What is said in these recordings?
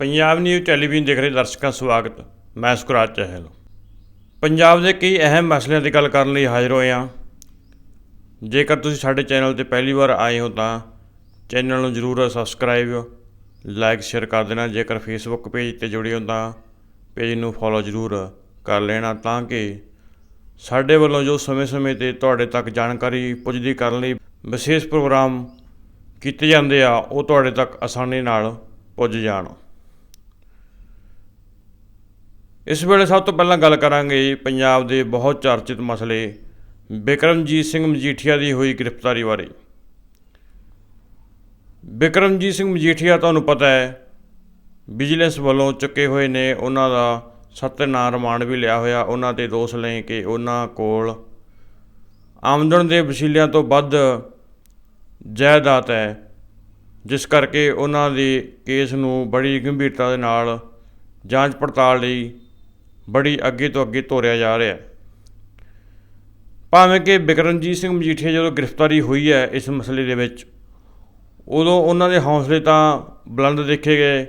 Punjab news television ਦੇਖ ਰਹੇ ਦਰਸ਼ਕਾਂ ਸਵਾਗਤ। ਮੈਂ ਸੁਕਰਾਜ ਚਹਿਲ। ਪੰਜਾਬ ਦੇ ਕਈ ਅਹਿਮ ਮਸਲਿਆਂ ਦੀ ਗੱਲ ਕਰਨ ਲਈ ਹਾਜ਼ਰ ਹੋਏ ਹਾਂ। ਜੇਕਰ ਤੁਸੀਂ ਸਾਡੇ ਚੈਨਲ ਤੇ ਪਹਿਲੀ ਵਾਰ ਆਏ ਹੋ ਤਾਂ ਚੈਨਲ ਨੂੰ ਜਰੂਰ ਸਬਸਕ੍ਰਾਈਬ ਲਾਈਕ, ਸ਼ੇਅਰ ਕਰ ਦੇਣਾ। ਜੇਕਰ ਫੇਸਬੁੱਕ ਪੇਜ ਤੇ ਜੁੜੇ ਹੋ ਤਾਂ ਪੇਜ ਨੂੰ ਫੋਲੋ ਜਰੂਰ ਕਰ ਲੈਣਾ ਤਾਂ ਕਿ ਸਾਡੇ ਵੱਲੋਂ ਜੋ ਸਮੇਂ-ਸਮੇਂ ਤੇ ਤੁਹਾਡੇ ਤੱਕ ਜਾਣਕਾਰੀ ਪੁੱਜਦੀ ਕਰਨ ਲਈ ਵਿਸ਼ੇਸ਼ ਪ੍ਰੋਗਰਾਮ ਕੀਤੇ ਜਾਂਦੇ ਆ, ਉਹ ਤੁਹਾਡੇ ਤੱਕ ਆਸਾਨੀ ਨਾਲ ਪੁੱਜ ਜਾਣ। ਇਸ ਵੇਲੇ ਸਭ ਤੋਂ ਪਹਿਲਾਂ ਗੱਲ ਕਰਾਂਗੇ ਪੰਜਾਬ ਦੇ ਬਹੁਤ ਚਰਚਿਤ ਮਸਲੇ ਬਿਕਰਮਜੀਤ ਸਿੰਘ ਮਜੀਠੀਆ ਦੀ ਹੋਈ ਗ੍ਰਿਫਤਾਰੀ ਬਾਰੇ। ਬਿਕਰਮਜੀਤ ਸਿੰਘ ਮਜੀਠੀਆ ਤੁਹਾਨੂੰ ਪਤਾ ਹੈ, ਵਿਜੀਲੈਂਸ ਵੱਲੋਂ ਚੁੱਕੇ ਹੋਏ ਨੇ ਉਹਨਾਂ ਦਾ ਸੱਤ ਨਾਂ ਰਿਮਾਂਡ ਵੀ ਲਿਆ ਹੋਇਆ, ਉਹਨਾਂ ਤੇ ਦੋਸ਼ ਲਏ ਕਿ ਉਹਨਾਂ ਕੋਲ ਆਮਦਨ ਦੇ ਵਸੀਲਿਆਂ ਤੋਂ ਵੱਧ ਜਾਇਦਾਦ ਹੈ, ਜਿਸ ਕਰਕੇ ਉਹਨਾਂ ਦੇ ਕੇਸ ਨੂੰ ਬੜੀ ਗੰਭੀਰਤਾ ਦੇ ਨਾਲ ਜਾਂਚ ਪੜਤਾਲ ਲਈ ਬੜੀ ਅੱਗੇ ਤੋਂ ਅੱਗੇ ਤੋਰਿਆ ਜਾ ਰਿਹਾ ਹੈ। ਭਾਵੇਂ ਕਿ ਬਿਕਰਮਜੀਤ ਸਿੰਘ ਮਜੀਠੀਆ ਜਦੋਂ ਗ੍ਰਿਫਤਾਰੀ ਹੋਈ ਹੈ ਇਸ ਮਸਲੇ ਦੇ ਵਿੱਚ, ਉਦੋਂ ਉਹਨਾਂ ਦੇ ਹੌਸਲੇ ਤਾਂ ਬੁਲੰਦ ਦੇਖੇ ਗਏ।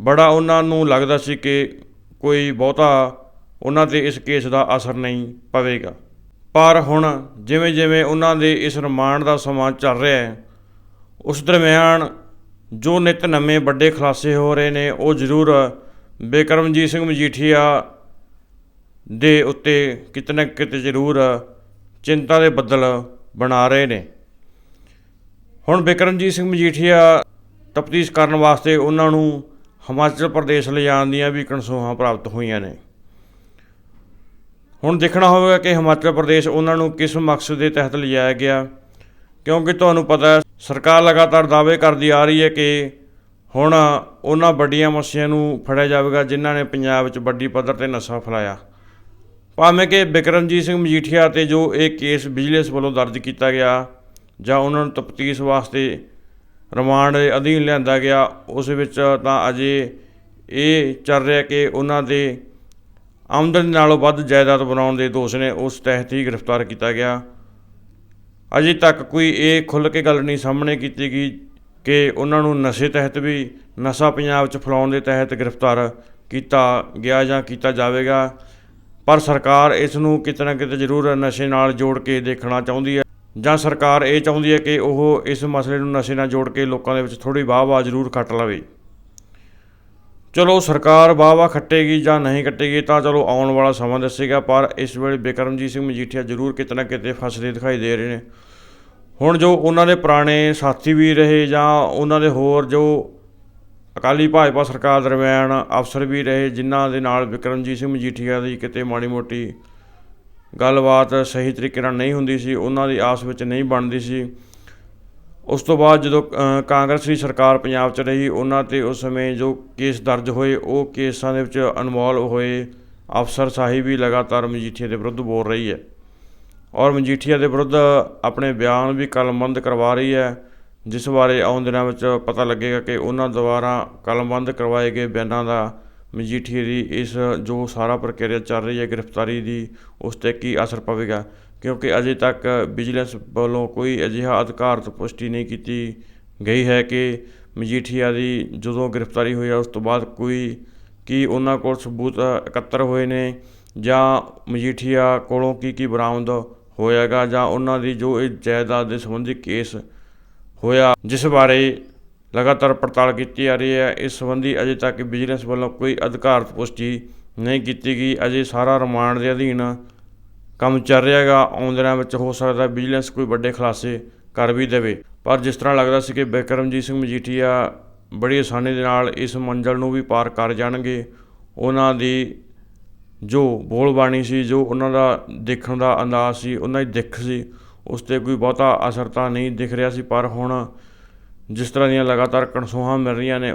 ਬੜਾ ਉਹਨਾਂ ਨੂੰ ਲੱਗਦਾ ਸੀ ਕਿ ਕੋਈ ਬਹੁਤਾ ਉਹਨਾਂ ਤੇ ਇਸ ਕੇਸ ਦਾ ਅਸਰ ਨਹੀਂ ਪਵੇਗਾ। ਪਰ ਹੁਣ ਜਿਵੇਂ ਜਿਵੇਂ ਉਹਨਾਂ ਦੇ ਇਸ ਰਿਮਾਂਡ ਦਾ ਸਮਾਂ ਚੱਲ ਰਿਹਾ ਹੈ, ਉਸ ਦਰਮਿਆਨ ਜੋ ਨਿਤ ਨਵੇਂ ਵੱਡੇ ਖੁਲਾਸੇ ਹੋ ਰਹੇ ਨੇ, ਉਹ ਜ਼ਰੂਰ ਬੇਕਰਮਜੀਤ ਸਿੰਘ ਮਜੀਠੀਆ ਦੇ ਉੱਤੇ ਕਿਤੇ ਨਾ ਕਿਤੇ ਜ਼ਰੂਰ ਚਿੰਤਾ ਦੇ ਬੱਦਲ ਬਣਾ ਰਹੇ ਨੇ। ਹੁਣ ਬਿਕਰਮਜੀਤ ਸਿੰਘ ਮਜੀਠੀਆ ਤਫਤੀਸ਼ ਕਰਨ ਵਾਸਤੇ ਉਹਨਾਂ ਨੂੰ ਹਿਮਾਚਲ ਪ੍ਰਦੇਸ਼ ਲਿਜਾਣ ਦੀਆਂ ਵੀ ਕਨਸੂਹਾਂ ਪ੍ਰਾਪਤ ਹੋਈਆਂ ਨੇ। ਹੁਣ ਦੇਖਣਾ ਹੋਵੇਗਾ ਕਿ ਹਿਮਾਚਲ ਪ੍ਰਦੇਸ਼ ਉਹਨਾਂ ਨੂੰ ਕਿਸ ਮਕਸਦ ਦੇ ਤਹਿਤ ਲਿਜਾਇਆ ਗਿਆ, ਕਿਉਂਕਿ ਤੁਹਾਨੂੰ ਪਤਾ ਹੈ ਸਰਕਾਰ ਲਗਾਤਾਰ ਦਾਅਵੇ ਕਰਦੀ ਆ ਰਹੀ ਹੈ ਕਿ ਹੁਣ ਉਹਨਾਂ ਵੱਡੀਆਂ ਮੱਛੀਆਂ ਨੂੰ ਫੜਿਆ ਜਾਵੇਗਾ ਜਿਨ੍ਹਾਂ ਨੇ ਪੰਜਾਬ ਵਿੱਚ ਵੱਡੀ ਪੱਧਰ ਤੇ ਨਸ਼ਾ ਫੈਲਾਇਆ। ਭਾਵੇਂ ਕਿ ਬਿਕਰਮਜੀਤ ਸਿੰਘ ਮਜੀਠੀਆ ਤੇ ਜੋ ਇਹ ਕੇਸ ਵਿਜੀਲੈਂਸ ਵੱਲੋਂ ਦਰਜ ਕੀਤਾ ਗਿਆ ਜਾਂ ਉਹਨਾਂ ਨੂੰ ਤਫਤੀਸ਼ ਵਾਸਤੇ ਰਿਮਾਂਡ ਦੇ ਅਧੀਨ ਲਿਆਂਦਾ ਗਿਆ, ਉਸ ਵਿੱਚ ਤਾਂ ਅਜੇ ਇਹ ਚੱਲ ਰਿਹਾ ਕਿ ਉਹਨਾਂ ਦੇ ਆਮਦਨ ਨਾਲੋਂ ਵੱਧ ਜਾਇਦਾਦ ਬਣਾਉਣ ਦੇ ਦੋਸ਼ ਨੇ, ਉਸ ਤਹਿਤ ਹੀ ਗ੍ਰਿਫਤਾਰ ਕੀਤਾ ਗਿਆ। ਅਜੇ ਤੱਕ ਕੋਈ ਇਹ ਖੁੱਲ੍ਹ ਕੇ ਗੱਲ ਨਹੀਂ ਸਾਹਮਣੇ ਕੀਤੀ ਗਈ। ਕਿ ਉਹਨਾਂ ਨੂੰ ਨਸ਼ੇ ਤਹਿਤ ਵੀ ਨਸ਼ਾ ਪੰਜਾਬ 'ਚ ਫੈਲਾਉਣ ਦੇ ਤਹਿਤ ਗ੍ਰਿਫਤਾਰ ਕੀਤਾ ਗਿਆ ਜਾਂ ਕੀਤਾ ਜਾਵੇਗਾ। ਪਰ ਸਰਕਾਰ ਇਸ ਨੂੰ ਕਿਤੇ ਨਾ ਕਿਤੇ ਜ਼ਰੂਰ ਨਸ਼ੇ ਨਾਲ ਜੋੜ ਕੇ ਦੇਖਣਾ ਚਾਹੁੰਦੀ ਹੈ ਜਾਂ ਸਰਕਾਰ ਇਹ ਚਾਹੁੰਦੀ ਹੈ ਕਿ ਉਹ ਇਸ ਮਸਲੇ ਨੂੰ ਨਸ਼ੇ ਨਾਲ ਜੋੜ ਕੇ ਲੋਕਾਂ ਦੇ ਵਿੱਚ ਥੋੜੀ ਵਾਹ-ਵਾਹ ਜ਼ਰੂਰ ਖੱਟ ਲਵੇ। ਚਲੋ ਸਰਕਾਰ ਵਾਹ-ਵਾਹ ਖੱਟੇਗੀ ਜਾਂ ਨਹੀਂ ਖੱਟੇਗੀ ਤਾਂ ਚਲੋ ਆਉਣ ਵਾਲਾ ਸਮਾਂ ਦੱਸੇਗਾ, ਪਰ ਇਸ ਵੇਲੇ ਬਿਕਰਮਜੀਤ ਸਿੰਘ ਮਜੀਠੀਆ ਜ਼ਰੂਰ ਕਿਤੇ ਨਾ ਕਿਤੇ ਫਸਦੇ ਦਿਖਾਈ ਦੇ ਰਹੇ ਨੇ। ਹੁਣ ਜੋ ਉਹਨਾਂ ਦੇ ਪੁਰਾਣੇ ਸਾਥੀ ਵੀ ਰਹੇ ਜਾਂ ਉਹਨਾਂ ਦੇ ਹੋਰ ਜੋ ਅਕਾਲੀ ਭਾਜਪਾ ਸਰਕਾਰ ਦਰਮਿਆਨ ਅਫਸਰ ਵੀ ਰਹੇ, ਜਿਨ੍ਹਾਂ ਦੇ ਨਾਲ ਬਿਕਰਮਜੀਤ ਸਿੰਘ ਮਜੀਠੀਆ ਦੀ ਕਿਤੇ ਮਾੜੀ ਮੋਟੀ ਗੱਲਬਾਤ ਸਹੀ ਤਰੀਕੇ ਨਾਲ ਨਹੀਂ ਹੁੰਦੀ ਸੀ, ਉਹਨਾਂ ਦੀ ਆਸ ਵਿੱਚ ਨਹੀਂ ਬਣਦੀ ਸੀ। ਉਸ ਤੋਂ ਬਾਅਦ ਜਦੋਂ ਕਾਂਗਰਸ ਦੀ ਸਰਕਾਰ ਪੰਜਾਬ 'ਚ ਰਹੀ, ਉਹਨਾਂ ਤੇ ਉਸ ਸਮੇਂ ਜੋ ਕੇਸ ਦਰਜ ਹੋਏ, ਉਹ ਕੇਸਾਂ ਦੇ ਵਿੱਚ ਇਨਵੋਲਵ ਹੋਏ ਅਫਸਰ ਸਾਹੀ ਵੀ ਲਗਾਤਾਰ ਮਜੀਠੀਆ ਦੇ ਵਿਰੁੱਧ ਬੋਲ ਰਹੀ ਹੈ। ਔਰ ਮਜੀਠੀਆ ਦੇ ਵਿਰੁੱਧ ਆਪਣੇ ਬਿਆਨ ਵੀ ਕਲਮਬੰਦ ਕਰਵਾ ਰਹੀ ਹੈ, ਜਿਸ ਬਾਰੇ ਆਉਣ ਦਿਨਾਂ ਵਿੱਚ ਪਤਾ ਲੱਗੇਗਾ ਕਿ ਉਹਨਾਂ ਦੁਆਰਾ ਕਲਮਬੰਦ ਕਰਵਾਏ ਗਏ ਬਿਆਨਾਂ ਦਾ ਮਜੀਠੀਏ ਦੀ ਇਸ ਜੋ ਸਾਰਾ ਪ੍ਰਕਿਰਿਆ ਚੱਲ ਰਹੀ ਹੈ, ਗ੍ਰਿਫਤਾਰੀ ਦੀ ਉਸ ਤੇ ਕੀ ਅਸਰ ਪਵੇਗਾ? ਕਿਉਂਕਿ ਅਜੇ ਤੱਕ ਵਿਜੀਲੈਂਸ ਵੱਲੋਂ ਕੋਈ ਅਜਿਹਾ ਅਧਿਕਾਰਤ ਪੁਸ਼ਟੀ ਨਹੀਂ ਕੀਤੀ ਗਈ ਹੈ ਕਿ ਮਜੀਠੀਆ ਦੀ ਜਦੋਂ ਗ੍ਰਿਫਤਾਰੀ ਹੋਈ ਹੈ, ਉਸ ਤੋਂ ਬਾਅਦ ਕੋਈ, ਕੀ ਉਹਨਾਂ ਕੋਲ ਸਬੂਤ ਇਕੱਤਰ ਹੋਏ ਨੇ ਜਾਂ ਮਜੀਠੀਆ ਕੋਲੋਂ ਕੀ ਕੀ ਬਰਾਮਦ ਹੋਇਆਗਾ ਜਾਂ ਉਹਨਾਂ ਦੀ ਜੋ ਇਹ ਜਾਇਦਾਦ ਦੇ ਸੰਬੰਧੀ ਕੇਸ ਹੋਇਆ, ਜਿਸ ਬਾਰੇ ਲਗਾਤਾਰ ਪੜਤਾਲ ਕੀਤੀ ਜਾ ਰਹੀ ਹੈ, ਇਸ ਸੰਬੰਧੀ ਅਜੇ ਤੱਕ ਵਿਜੀਲੈਂਸ ਵੱਲੋਂ ਕੋਈ ਅਧਿਕਾਰਤ ਪੁਸ਼ਟੀ ਨਹੀਂ ਕੀਤੀ ਗਈ। ਅਜੇ ਸਾਰਾ ਰਿਮਾਂਡ ਦੇ ਅਧੀਨ ਕੰਮ ਚੱਲ ਰਿਹਾ ਹੈਗਾ। ਆਉਣ ਦਿਨਾਂ ਵਿੱਚ ਹੋ ਸਕਦਾ ਵਿਜੀਲੈਂਸ ਕੋਈ ਵੱਡੇ ਖੁਲਾਸੇ ਕਰ ਵੀ ਦੇਵੇ। ਪਰ ਜਿਸ ਤਰ੍ਹਾਂ ਲੱਗਦਾ ਸੀ ਕਿ ਬਿਕਰਮਜੀਤ ਸਿੰਘ ਮਜੀਠੀਆ ਬੜੀ ਆਸਾਨੀ ਦੇ ਨਾਲ ਇਸ ਮੰਜ਼ਲ ਨੂੰ ਵੀ ਪਾਰ ਕਰ ਜਾਣਗੇ, ਉਹਨਾਂ ਦੀ ਜੋ ਬੋਲਬਾਣੀ ਸੀ, ਜੋ ਉਹਨਾਂ ਦਾ ਦੇਖਣ ਦਾ ਅੰਦਾਜ਼ ਸੀ, ਉਹਨਾਂ ਦੀ ਦਿੱਖ ਸੀ, ਉਸ ਤੇ ਕੋਈ ਬਹੁਤਾ ਅਸਰ ਤਾਂ ਨਹੀਂ ਦਿਖ ਰਿਹਾ ਸੀ, ਪਰ ਹੁਣ ਜਿਸ ਤਰ੍ਹਾਂ ਦੀਆਂ ਲਗਾਤਾਰ ਕਣਸੋਹਾਂ ਮਿਲ ਰਹੀਆਂ ਨੇ,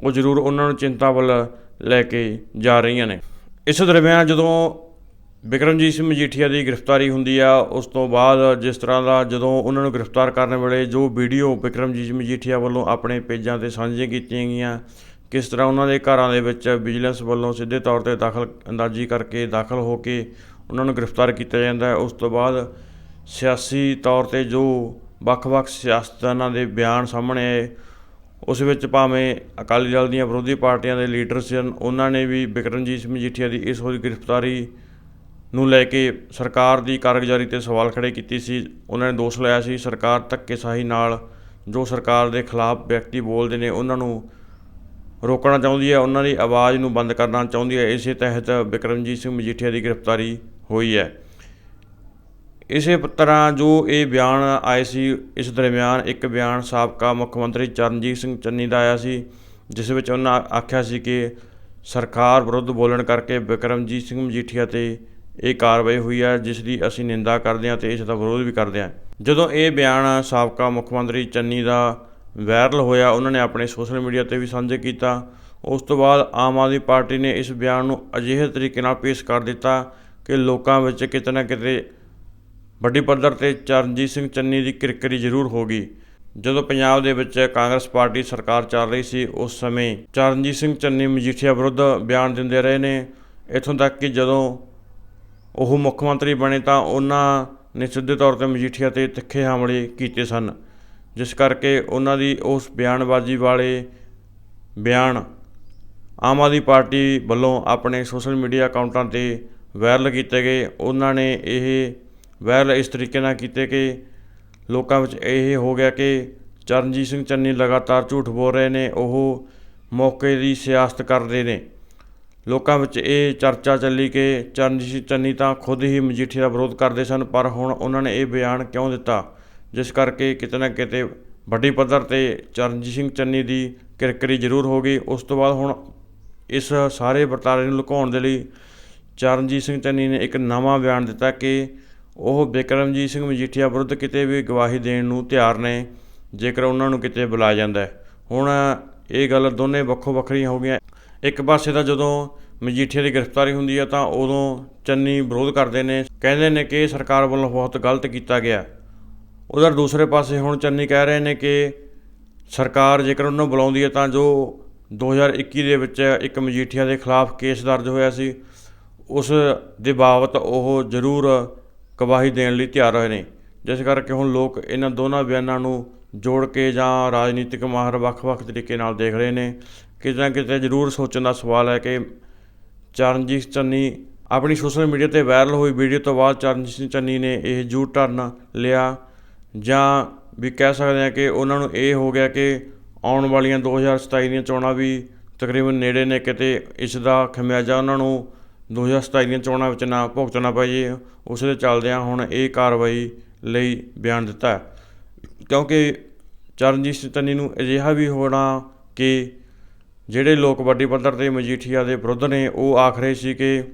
ਉਹ ਜ਼ਰੂਰ ਉਹਨਾਂ ਨੂੰ ਚਿੰਤਾ ਵੱਲ ਲੈ ਕੇ ਜਾ ਰਹੀਆਂ ਨੇ। ਇਸ ਦਰਮਿਆਨ ਜਦੋਂ ਬਿਕਰਮਜੀਤ ਸਿੰਘ ਮਜੀਠੀਆ ਦੀ ਗ੍ਰਿਫਤਾਰੀ ਹੁੰਦੀ ਆ, ਉਸ ਤੋਂ ਬਾਅਦ ਜਿਸ ਤਰ੍ਹਾਂ ਦਾ ਜਦੋਂ ਉਹਨਾਂ ਨੂੰ ਗ੍ਰਿਫਤਾਰ ਕਰਨ ਵੇਲੇ ਜੋ ਵੀਡੀਓ ਬਿਕਰਮਜੀਤ ਮਜੀਠੀਆ ਵੱਲੋਂ ਆਪਣੇ ਪੇਜਾਂ ਤੇ ਸਾਂਝੀਆਂ ਕੀਤੀਆਂ ਗਈਆਂ ਕਿਸ ਤਰ੍ਹਾਂ ਉਹਨਾਂ ਦੇ ਘਰਾਂ ਦੇ ਵਿੱਚ ਵਿਜੀਲੈਂਸ ਵੱਲੋਂ ਸਿੱਧੇ ਤੌਰ ਤੇ ਦਾਖਲ ਅੰਦਾਜ਼ੀ ਕਰਕੇ ਦਾਖਲ ਹੋ ਕੇ ਉਹਨਾਂ ਨੂੰ ਗ੍ਰਿਫਤਾਰ ਕੀਤਾ ਜਾਂਦਾ ਹੈ, ਉਸ ਤੋਂ ਬਾਅਦ ਸਿਆਸੀ ਤੌਰ ਤੇ ਜੋ ਵੱਖ-ਵੱਖ ਸਿਆਸਤਦਾਨਾਂ ਦੇ ਬਿਆਨ ਸਾਹਮਣੇ ਆਏ, ਉਸ ਵਿੱਚ ਭਾਵੇਂ ਅਕਾਲੀ ਦਲ ਦੀਆਂ ਵਿਰੋਧੀ ਪਾਰਟੀਆਂ ਦੇ ਲੀਡਰ ਸਨ ਉਹਨਾਂ ਨੇ ਵੀ ਬਿਕਰਮਜੀਤ ਮਜੀਠੀਆ ਦੀ ਇਸ ਹੋਈ ਗ੍ਰਿਫਤਾਰੀ ਨੂੰ ਲੈ ਕੇ ਸਰਕਾਰ ਦੀ ਕਾਰਗੁਜ਼ਾਰੀ ਤੇ ਸਵਾਲ ਖੜੇ ਕੀਤੀ ਸੀ। ਉਹਨਾਂ ਨੇ ਦੋਸ਼ ਲਾਇਆ ਸੀ, ਸਰਕਾਰ ਧੱਕੇਸ਼ਾਹੀ ਨਾਲ ਜੋ ਸਰਕਾਰ ਦੇ ਖਿਲਾਫ ਵਿਅਕਤੀ ਬੋਲਦੇ ਨੇ, ਉਹਨਾਂ ਨੂੰ ਰੋਕਣਾ ਚਾਹੁੰਦੀ ਹੈ, ਉਹਨਾਂ ਦੀ ਆਵਾਜ਼ ਨੂੰ ਬੰਦ ਕਰਨਾ ਚਾਹੁੰਦੀ ਹੈ। ਇਸੇ ਤਹਿਤ ਬਿਕਰਮਜੀਤ ਸਿੰਘ ਮਜੀਠੀਆ ਦੀ ਗ੍ਰਿਫਤਾਰੀ ਹੋਈ ਹੈ। ਇਸੇ ਤਰ੍ਹਾਂ ਜੋ ਇਹ ਬਿਆਨ ਆਏ ਸੀ, ਇਸ ਦਰਮਿਆਨ ਇੱਕ ਬਿਆਨ ਸਾਬਕਾ ਮੁੱਖ ਮੰਤਰੀ ਚਰਨਜੀਤ ਸਿੰਘ ਚੰਨੀ ਦਾ ਆਇਆ ਸੀ, ਜਿਸ ਵਿੱਚ ਉਹਨਾਂ ਆਖਿਆ ਸੀ ਕਿ ਸਰਕਾਰ ਵਿਰੁੱਧ ਬੋਲਣ ਕਰਕੇ ਬਿਕਰਮਜੀਤ ਸਿੰਘ ਮਜੀਠੀਆ ਤੇ ਇਹ ਕਾਰਵਾਈ ਹੋਈ ਹੈ, ਜਿਸ ਦੀ ਅਸੀਂ ਨਿੰਦਾ ਕਰਦੇ ਹਾਂ ਤੇ ਇਸ ਦਾ ਵਿਰੋਧ ਵੀ ਕਰਦੇ ਹਾਂ। ਜਦੋਂ ਇਹ ਬਿਆਨ ਸਾਬਕਾ ਮੁੱਖ ਮੰਤਰੀ ਚੰਨੀ ਦਾ ਵਾਇਰਲ ਹੋਇਆ, ਉਹਨਾਂ ਨੇ ਆਪਣੇ ਸੋਸ਼ਲ ਮੀਡੀਆ ਤੇ ਵੀ ਸਾਂਝੇ ਕੀਤਾ। ਉਸ ਤੋਂ ਬਾਅਦ ਆਮ ਆਦਮੀ ਪਾਰਟੀ ਨੇ ਇਸ ਬਿਆਨ ਨੂੰ ਅਜਿਹੇ ਤਰੀਕੇ ਨਾਲ ਪੇਸ਼ ਕਰ ਦਿੱਤਾ ਕਿ ਲੋਕਾਂ ਵਿੱਚ ਕਿਤੇ ਨਾ ਕਿਤੇ ਵੱਡੀ ਪੱਧਰ ਤੇ ਚਰਨਜੀਤ ਸਿੰਘ ਚੰਨੀ ਦੀ ਕਿਰਕਰੀ ਜ਼ਰੂਰ ਹੋ ਗਈ। ਜਦੋਂ ਪੰਜਾਬ ਦੇ ਵਿੱਚ ਕਾਂਗਰਸ ਪਾਰਟੀ ਸਰਕਾਰ ਚੱਲ ਰਹੀ ਸੀ, ਉਸ ਸਮੇਂ ਚਰਨਜੀਤ ਸਿੰਘ ਚੰਨੀ ਮਜੀਠੀਆ ਵਿਰੁੱਧ ਬਿਆਨ ਦਿੰਦੇ ਰਹੇ ਨੇ। ਇੱਥੋਂ ਤੱਕ ਕਿ ਜਦੋਂ ਉਹ ਮੁੱਖ ਮੰਤਰੀ ਬਣੇ ਤਾਂ ਉਹਨਾਂ ਨੇ ਸਿੱਧੇ ਤੌਰ ਤੇ ਮਜੀਠੀਆ ਤੇ ਤਿੱਖੇ ਹਮਲੇ ਕੀਤੇ ਸਨ। ਜਿਸ ਕਰਕੇ ਉਹਨਾਂ ਦੀ ਉਸ ਬਿਆਨਬਾਜ਼ੀ ਵਾਲੇ ਬਿਆਨ ਆਮ ਆਦਮੀ ਪਾਰਟੀ ਵੱਲੋਂ ਆਪਣੇ ਸੋਸ਼ਲ ਮੀਡੀਆ ਅਕਾਊਂਟਾਂ ਤੇ ਵਾਇਰਲ ਕੀਤੇ ਗਏ। ਉਹਨਾਂ ਨੇ ਇਹ ਵਾਇਰਲ ਇਸ ਤਰੀਕੇ ਨਾਲ ਕੀਤੇ ਕਿ ਲੋਕਾਂ ਵਿੱਚ ਇਹ ਹੋ ਗਿਆ ਕਿ ਚਰਨਜੀਤ ਸਿੰਘ ਚੰਨੀ ਲਗਾਤਾਰ ਝੂਠ ਬੋਲ ਰਹੇ ਨੇ, ਉਹ ਮੌਕੇ ਦੀ ਸਿਆਸਤ ਕਰਦੇ ਨੇ। ਲੋਕਾਂ ਵਿੱਚ ਇਹ ਚਰਚਾ ਚੱਲੀ ਕਿ ਚਰਨਜੀਤ ਸਿੰਘ ਚੰਨੀ ਤਾਂ ਖੁਦ ਹੀ ਮਜੀਠੀਆ ਦਾ ਵਿਰੋਧ ਕਰਦੇ ਸਨ, ਪਰ ਹੁਣ ਉਹਨਾਂ ਨੇ ਇਹ ਬਿਆਨ ਕਿਉਂ ਦਿੱਤਾ? ਜਿਸ ਕਰਕੇ ਕਿਤੇ ਨਾ ਕਿਤੇ ਵੱਡੀ ਪੱਧਰ ਤੇ ਚਰਨਜੀਤ ਸਿੰਘ ਚੰਨੀ ਦੀ ਕਿਰਕਰੀ ਜ਼ਰੂਰ ਹੋ ਗਈ। ਉਸ ਤੋਂ ਬਾਅਦ ਹੁਣ ਇਸ ਸਾਰੇ ਵਰਤਾਰੇ ਨੂੰ ਲੁਕਾਉਣ ਦੇ ਲਈ ਚਰਨਜੀਤ ਸਿੰਘ ਚੰਨੀ ਨੇ ਇੱਕ ਨਵਾਂ ਬਿਆਨ ਦਿੱਤਾ ਕਿ ਉਹ ਬਿਕਰਮਜੀਤ ਸਿੰਘ ਮਜੀਠੀਆ ਵਿਰੁੱਧ ਕਿਤੇ ਵੀ ਗਵਾਹੀ ਦੇਣ ਨੂੰ ਤਿਆਰ ਨੇ, ਜੇਕਰ ਉਹਨਾਂ ਨੂੰ ਕਿਤੇ ਬੁਲਾਇਆ ਜਾਂਦਾ ਹੁਣ ਇਹ ਗੱਲ ਦੋਨੇ ਵੱਖੋ ਵੱਖਰੀਆਂ ਹੋ ਗਈਆਂ। ਇੱਕ ਪਾਸੇ ਤਾਂ ਜਦੋਂ ਮਜੀਠੀਆ ਦੀ ਗ੍ਰਿਫਤਾਰੀ ਹੁੰਦੀ ਹੈ ਤਾਂ ਉਦੋਂ ਚੰਨੀ ਵਿਰੋਧ ਕਰਦੇ ਨੇ। ਕਹਿੰਦੇ ਨੇ ਕਿ ਸਰਕਾਰ ਵੱਲੋਂ ਬਹੁਤ ਗਲਤ ਕੀਤਾ ਗਿਆ। ਉਧਰ ਦੂਸਰੇ ਪਾਸੇ ਹੁਣ ਚੰਨੀ ਕਹਿ ਰਹੇ ਨੇ ਕਿ ਸਰਕਾਰ ਜੇਕਰ ਉਹਨੂੰ ਬੁਲਾਉਂਦੀ ਹੈ ਤਾਂ ਜੋ 2021 ਦੇ ਵਿੱਚ ਇੱਕ ਮਜੀਠੀਆ ਦੇ ਖਿਲਾਫ ਕੇਸ ਦਰਜ ਹੋਇਆ ਸੀ, ਉਸ ਦੇ ਬਾਬਤ ਉਹ ਜ਼ਰੂਰ ਗਵਾਹੀ ਦੇਣ ਲਈ ਤਿਆਰ ਹੋਏ ਨੇ। ਜਿਸ ਕਰਕੇ ਹੁਣ ਲੋਕ ਇਹਨਾਂ ਦੋਨਾਂ ਬਿਆਨਾਂ ਨੂੰ ਜੋੜ ਕੇ ਜਾਂ ਰਾਜਨੀਤਿਕ ਮਾਹਰ ਵੱਖ-ਵੱਖ ਤਰੀਕੇ ਨਾਲ ਦੇਖ ਰਹੇ ਨੇ। ਕਿਤੇ ਨਾ ਕਿਤੇ ਜ਼ਰੂਰ ਸੋਚਣ ਦਾ ਸਵਾਲ ਹੈ ਕਿ ਚਰਨਜੀਤ ਚੰਨੀ ਆਪਣੀ ਸੋਸ਼ਲ ਮੀਡੀਆ ਤੇ ਵਾਇਰਲ ਹੋਈ ਵੀਡੀਓ ਤੋਂ ਬਾਅਦ ਚਰਨਜੀਤ ਸਿੰਘ ਚੰਨੀ ਨੇ ਇਹ ਜੂ ਟਰਨ ਲਿਆ। ਜਾਂ ਵੀ ਕਹਿ ਸਕਦੇ ਹਾਂ ਕਿ ਉਹਨਾਂ ਨੂੰ ਇਹ ਹੋ ਗਿਆ ਕਿ ਆਉਣ ਵਾਲੀਆਂ 2027 ਦੀਆਂ ਚੋਣਾਂ ਵੀ ਤਕਰੀਬਨ ਨੇੜੇ ਨੇ ਕਿਤੇ ਇਸ ਦਾ ਖਮਿਆਜਾ ਉਹਨਾਂ ਨੂੰ 2027 ਦੀਆਂ ਚੋਣਾਂ ਵਿੱਚ ਨਾ ਭੁਗਤਣਾ ਪੈ ਜੇ, ਉਸ ਦੇ ਚੱਲਦਿਆਂ ਹੁਣ ਇਹ ਕਾਰਵਾਈ ਲਈ ਬਿਆਨ ਦਿੱਤਾ ਕਿਉਂਕਿ ਚਰਨਜੀਤ ਸਿੰਘ ਚੰਨੀ ਨੂੰ ਅਜਿਹਾ ਵੀ ਹੋਣਾ ਕਿ ਜਿਹੜੇ ਲੋਕ ਵੱਡੀ ਪੱਧਰ ਤੇ ਮਜੀਠੀਆ ਦੇ ਵਿਰੁੱਧ ਨੇ, ਉਹ ਆਖ ਰਹੇ ਸੀ ਕਿ